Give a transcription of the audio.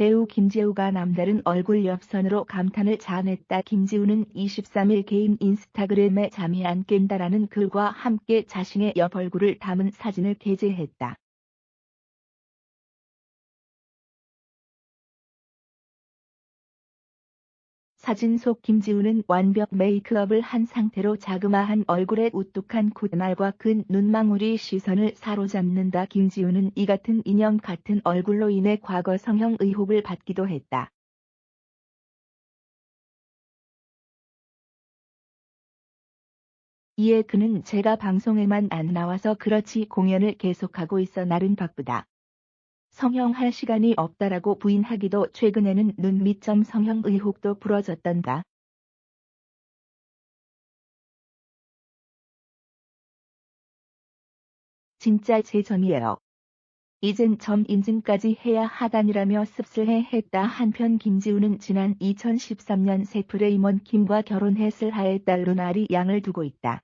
배우 김재우가 남다른 얼굴 옆선으로 감탄을 자아냈다. 김지우는 23일 개인 인스타그램에 잠이 안 깬다라는 글과 함께 자신의 옆 얼굴을 담은 사진을 게재했다. 사진 속 김지우는 완벽 메이크업을 한 상태로 자그마한 얼굴에 우뚝한 콧날과 근 눈망울이 시선을 사로잡는다. 김지우는 이 같은 인형 같은 얼굴로 인해 과거 성형 의혹을 받기도 했다. 이에 그는 제가 방송에만 안 나와서 그렇지 공연을 계속하고 있어 나름 바쁘다. 성형할 시간이 없다라고 부인하기도 최근에는 눈 밑점 성형 의혹도 불어졌던가. 진짜 제 점이에요. 이젠 점 인증까지 해야 하다니라며 씁쓸해 했다. 한편 김지우는 지난 2013년 세프레이먼 김과 결혼했을 하의 딸 루나리 양을 두고 있다.